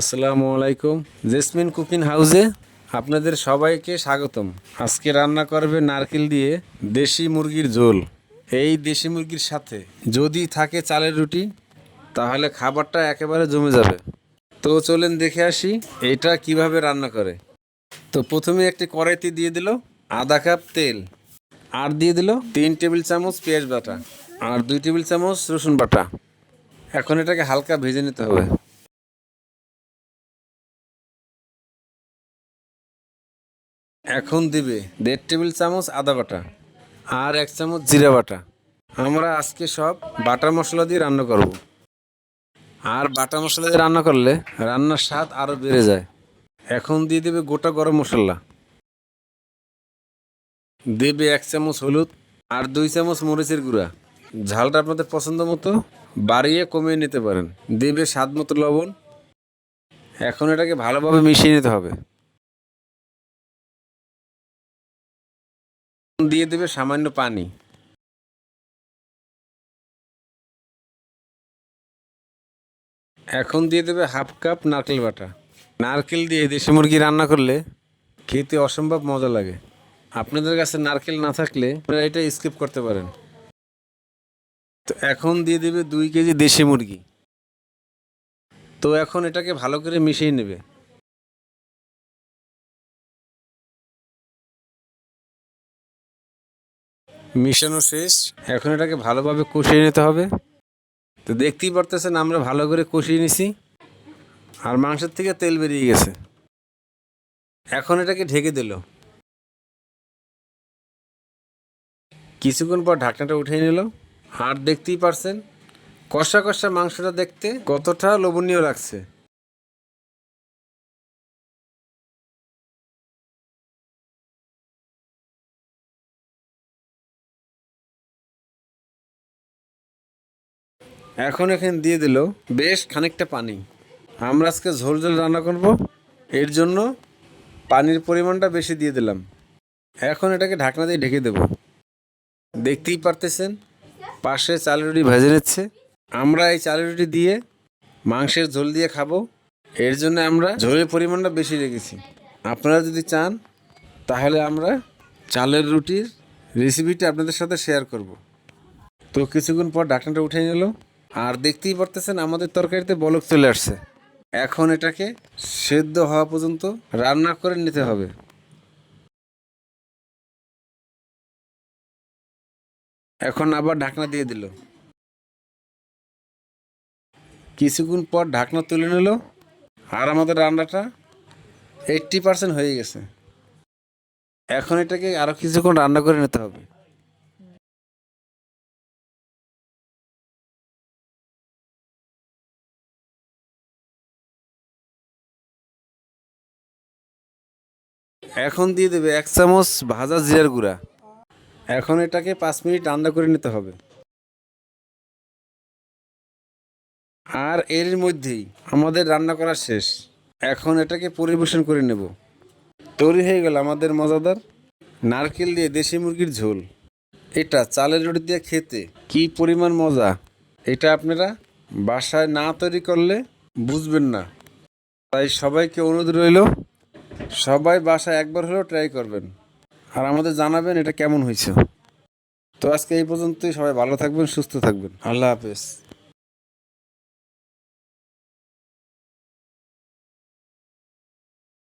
আসসালামু আলাইকুম। Jasmine cooking হাউসে আপনাদের সবাইকে স্বাগতম। আজকে রান্না করবে নারকেল দিয়ে দেশি মুরগির ঝোল। এই দেশি মুরগির সাথে যদি থাকে চালের রুটি, তাহলে খাবারটা একেবারে জমে যাবে। তো চলেন দেখে আসি এটা কীভাবে রান্না করে। তো প্রথমে একটি কড়াইতে দিয়ে দিল আধা কাপ তেল। আর দিয়ে দিল তিন টেবিল চামচ পেঁয়াজ বাটা। আর দুই টেবিল চামচ রসুন বাটা। এখন এটাকে হালকা ভেজে নিতে হবে। এখন দিবে দেড় টেবিল চামচ আদা বাটা আর এক চামচ জিরা বাটা। আমরা আজকে সব বাটা মশলা দিয়ে রান্না করব। আর বাটা মশলা দিয়ে রান্না করলে রান্নার স্বাদ আরও বেড়ে যায়। এখন দিয়ে দেবে গোটা গরম মশলা। দেবে এক চামচ হলুদ আর দুই চামচ মরিচের গুঁড়া। ঝালটা আপনাদের পছন্দ মতো বাড়িয়ে কমিয়ে নিতে পারেন। দেবে স্বাদ মতো লবণ। এখন এটাকে ভালোভাবে মিশিয়ে নিতে হবে। দিয়ে দেবে সামান্য পানি। এখন দিয়ে দেবে হাফ কাপ নারকেল বাটা। নারকেল দিয়ে দেশি মুরগি রান্না করলে খেতে অসম্ভব মজা লাগে। আপনাদের কাছে নারকেল না থাকলে আপনারা এটা স্কিপ করতে পারেন। তো এখন দিয়ে দেবে দুই কেজি দেশি মুরগি। তো এখন এটাকে ভালো করে মিশিয়ে নেবে। মিশানো শেষ। এখন এটাকে ভালোভাবে কষিয়ে নিতে হবে। তো দেখতেই পারতেছেন আমরা ভালো করে কষিয়ে নিছি। আর মাংসের থেকে তেল বেরিয়ে গেছে। এখন এটাকে ঢেকে দিল। কিছুক্ষণ পর ঢাকনাটা উঠিয়ে নিল। আর দেখতেই পারছেন, কষা কষা মাংসটা দেখতে কতটা লোভনীয় লাগছে। এখন এখানে দিয়ে দিল বেশ খানিকটা পানি। আমরা আজকে ঝোল ঝোল রান্না করব। এর জন্য পানির পরিমাণটা বেশি দিয়ে দিলাম। এখন এটাকে ঢাকনা দিয়ে ঢেকে দেব। দেখতেই পারতেছেন, পাশে চালের রুটি ভেজে নিচ্ছে। আমরা এই চালের রুটি দিয়ে মাংসের ঝোল দিয়ে খাব। এর জন্য আমরা ঝোলের পরিমাণটা বেশি রেখেছি। আপনারা যদি চান, তাহলে আমরা চালের রুটির রেসিপিটা আপনাদের সাথে শেয়ার করব। তো কিছুক্ষণ পর ঢাকনাটা উঠে নিল। আর দেখতেই পারতেছেন আমাদের তরকারিতে বলক চলে আসছে। এখন এটাকে সেদ্ধ হওয়া পর্যন্ত রান্না করে নিতে হবে। এখন আবার ঢাকনা দিয়ে দিল। কিছুক্ষণ পর ঢাকনা তুলে নিল আর আমাদের রান্নাটা এইট্টি পার্সেন্ট হয়ে গেছে। এখন এটাকে আরও কিছুক্ষণ রান্না করে নিতে হবে। এখন দিয়ে দেবে এক চামচ ভাজা জিরার গুঁড়া। এখন এটাকে পাঁচ মিনিট রান্না করে নিতে হবে। আর এর মধ্যেই আমাদের রান্না করা শেষ। এখন এটাকে পরিবেশন করে নেব। তৈরি হয়ে গেল আমাদের মজাদার নারকেল দিয়ে দেশি মুরগির ঝোল। এটা চালের রুটি দিয়ে খেতে কি পরিমাণ মজা। এটা আপনারা বাসায় না তৈরি করলে বুঝবেন না। তাই সবাইকে অনুরোধ রইল সবাই বাসায় একবার হলেও ট্রাই করবেন। আর আমাদের জানাবেন এটা কেমন হয়েছে। তো আজকে এই পর্যন্তই, সবাই ভালো থাকবেন, সুস্থ থাকবেন। আল্লাহ হাফেজ।